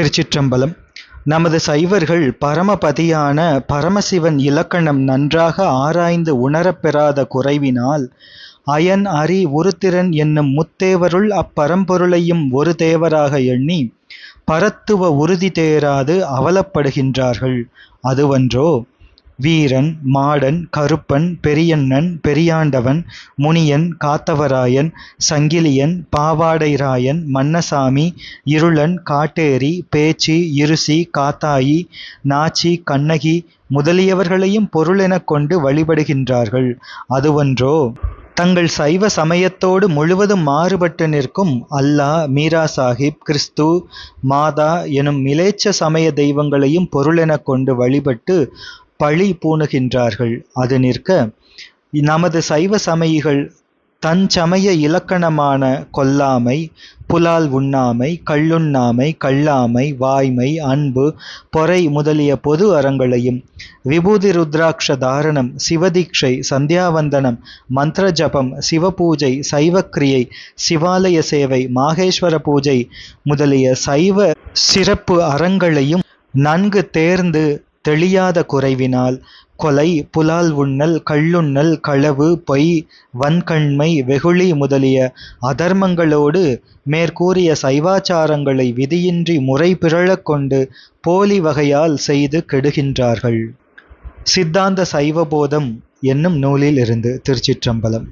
திருச்சிற்றம்பலம். நமது சைவர்கள் பரமபதியான பரமசிவன் இலக்கணம் நன்றாக ஆராய்ந்து உணரப்பெறாத குறைவினால் அயன் அரி உருத்திரன் என்னும் முத்தேவருள் அப்பரம்பொருளையும் ஒரு தேவராக எண்ணி பரத்துவ உறுதி தேராது அவலப்படுகின்றார்கள். அதுவன்றோ? வீரன் மாடன் கருப்பன் பெரியண்ணன் பெரியாண்டவன் முனியன் காத்தவராயன் சங்கிலியன் பாவாடைராயன் மன்னசாமி இருளன் காட்டேரி பேச்சி இருசி காத்தாயி நாச்சி கண்ணகி முதலியவர்களையும் பொருளெனக் கொண்டு வழிபடுகின்றார்கள். அதுவன்றோ? தங்கள் சைவ சமயத்தோடு முழுவதும் மாறுபட்டு நிற்கும் அல்லாஹ் மீரா சாஹிப் கிறிஸ்து மாதா எனும் மிலேச்ச சமய தெய்வங்களையும் பொருளெனக் கொண்டு வழிபட்டு பழி பூணுகின்றார்கள். அது நிற்க நமது சைவ சமயிகள் தன் சமய இலக்கணமான கொல்லாமை புலால் உண்ணாமை கள்ளுண்ணாமை கள்ளாமை வாய்மை அன்பு பொறை முதலிய பொது அறங்களையும் விபூதி ருத்ராட்ச தாரணம் சிவதீட்சை சந்தியாவந்தனம் மந்திர ஜபம் சிவபூஜை சைவக்கிரியை சிவாலய சேவை மாகேஸ்வர பூஜை முதலிய சைவ சிறப்பு அறங்களையும் நன்கு தேர்ந்து தெளியாத குறைவினால் கொலை புலால் உண்ணல் கள்ளுண்ணல் களவு பொய் வன்கண்மை வெகுளி முதலிய அதர்மங்களோடு மேற்கூறிய சைவாச்சாரங்களை விதியின்றி முறை பிறழக் கொண்டு போலி வகையால் செய்து கெடுகின்றார்கள். சித்தாந்த சைவபோதம் என்னும் நூலில் இருந்து திருச்சிற்றம்பலம்.